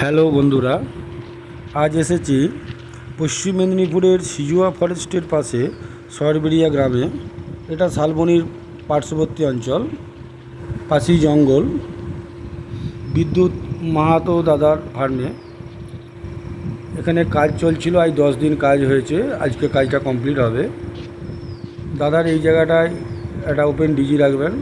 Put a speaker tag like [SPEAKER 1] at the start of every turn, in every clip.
[SPEAKER 1] Hello বন্ধুরা, আজ এসেছি পশ্চিম মেদিনীপুরের সিজুয়া ফরেস্টের পাশে সরবেরিয়া গ্রামে। এটা শালবনির পার্শ্ববর্তী অঞ্চল, পাশেই জঙ্গল। বিদ্যুৎ মাহাতো দাদার ফার্মে। এখানে কাজ চলছিল, আজ দশ দিন কাজ হয়েছে, আজকে কাজটা কমপ্লিট হবে। দাদার এই জায়গাটায় একটা ওপেন ডিজি রাখবেন।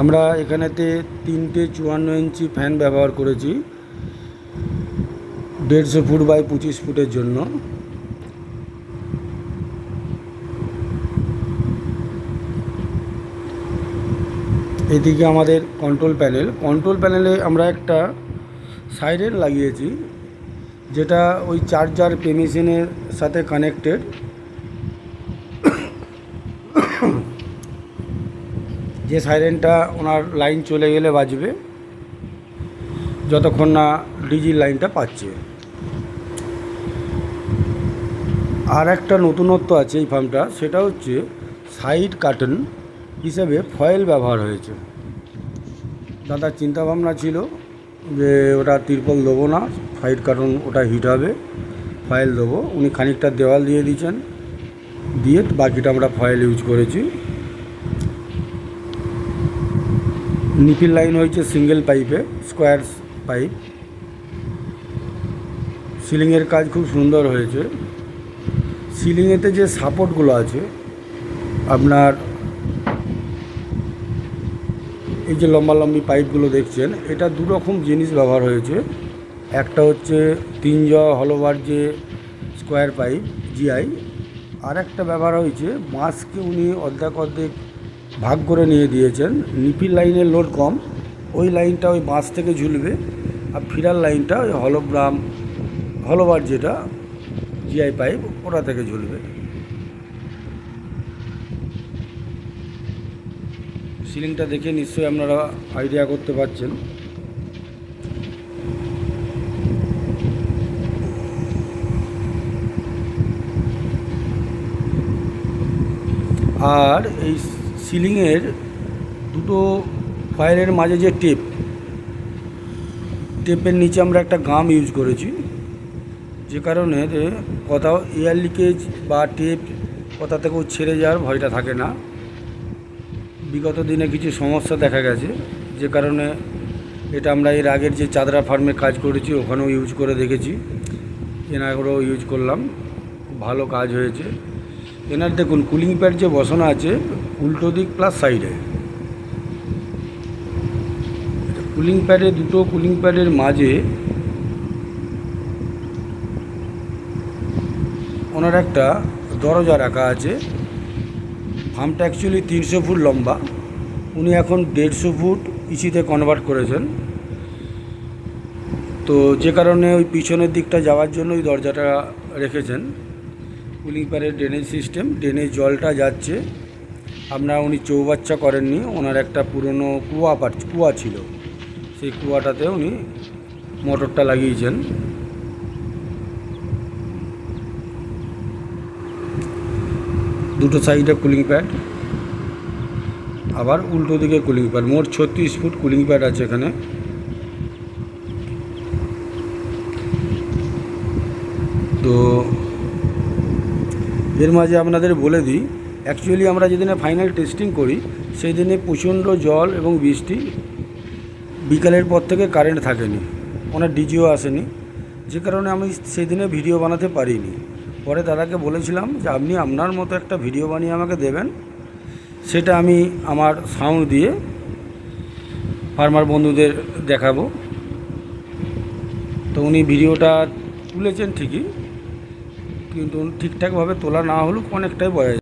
[SPEAKER 1] আমরা এখানেতে তিনটে চুয়ান্ন ইঞ্চি ফ্যান ব্যবহার করেছি। দেড়শো ফুট বাই পঁচিশ ফুটের জন্য। এদিকে আমাদের কন্ট্রোল প্যানেল কন্ট্রোল প্যানেলে আমরা একটা সাইরেন লাগিয়েছি, যেটা ওই চার্জার পেমিশনের সাথে কানেক্টেড যে সাইরেনটা ওনার লাইন চলে গেলে বাজবে, যতক্ষণ না ডিজির লাইনটা পাচ্ছে। আর একটা নতুনত্ব আছে এই ফার্মটা, সেটা হচ্ছে সাইড কার্টন হিসেবে ফয়েল ব্যবহার হয়েছে। দাদার চিন্তাভাবনা ছিল যে ওটা তিরপল দেবো না, সাইড কার্টন ওটা হিট হবে, ফয়েল দেবো। উনি খানিকটা দেওয়াল দিয়ে দিয়েছেন, দিয়ে বাকিটা আমরা ফয়েল ইউজ করেছি। নিপিল লাইন হয়েছে সিঙ্গেল পাইপে, স্কোয়ার পাইপ। সিলিংয়ের কাজ খুব সুন্দর হয়েছে। সিলিংয়েতে যে সাপোর্টগুলো আছে, আপনার এই যে লম্বা লম্বি পাইপগুলো দেখছেন, এটা দু রকম জিনিস ব্যবহার হয়েছে। একটা হচ্ছে তিন জ হলোবার যে স্কোয়ার পাইপ জিআই আর একটা ব্যবহার হয়েছে বাঁশকে উনি অর্ধেক অর্ধেক ভাগ করে নিয়ে দিয়েছেন। নিপিল লাইনের লোড কম, ওই লাইনটা ওই বাঁশ থেকে ঝুলবে, আর ফিরার লাইনটা ওই হলোগ্রাম হলোবার যেটা, জিআই পাইপ ওটা থেকে ঝুলবে। সিলিংটা দেখে নিশ্চয়ই আপনারা আইডিয়া করতে পারছেন। আর এই সিলিংয়ের দুটো ফায়ারের মাঝে যে টেপ, টেপের নিচে আমরা একটা গাম ইউজ করেছি, যে কারণে কোথাও এয়ার লিকেজ বা টেপ কোথা থেকেও ছেড়ে যাওয়ার ভয়টা থাকে না। বিগত দিনে কিছু সমস্যা দেখা গেছে, যে কারণে এটা আমরা এর আগের যে চাদরা ফার্মে কাজ করেছি, ওখানেও ইউজ করে দেখেছি। এনাগরেও ইউজ করলাম ভালো কাজ হয়েছে। এনার দেখুন, কুলিং প্যাড যে বসানো আছে উল্টো দিক প্লাস সাইডে কুলিং প্যাডে দুটো কুলিং প্যাডের মাঝে ওনার একটা দরজা রাখা আছে। ফার্মটা অ্যাকচুয়ালি তিনশো ফুট লম্বা। উনি এখন দেড়শো ফুট ইসিতে কনভার্ট করেছেন। তো যে কারণে ওই পিছনের দিকটা যাওয়ার জন্য ওই দরজাটা রেখেছেন। কুলিং প্যারের ড্রেনেজ সিস্টেম ড্রেনেজ জলটা যাচ্ছে। আপনারা উনি চৌবাচ্চা করেননি, ওনার একটা পুরনো কুয়া কুয়া ছিল। সেই কুয়াটাতে উনি মোটরটা লাগিয়েছেন। দুটো সাইডে কুলিং প্যাড, আবার উল্টো দিকে কুলিং প্যাড। মোট ছত্রিশ ফুট কুলিং প্যাড আছে এখানে। তো এর মাঝে আপনাদের বলে দিই অ্যাকচুয়ালি আমরা যেদিনে ফাইনাল টেস্টিং করি সেই দিনে প্রচণ্ড জল এবং বৃষ্টি বিকালের পর থেকে কারেন্ট থাকেনি। ওনার ডিজিও আসেনি। যে কারণে আমি সেই দিনে ভিডিও বানাতে পারিনি। পরে দাদাকে বলেছিলাম যে, আপনি আপনার মতো একটা ভিডিও বানিয়ে আমাকে দেবেন। সেটা আমি আমার সাউন্ড দিয়ে ফার্মার বন্ধুদের দেখাবো। তো উনি ভিডিওটা তুলেছেন ঠিকই, কিন্তু ঠিকঠাকভাবে তোলা না হলেও অনেকটাই বোঝা যায়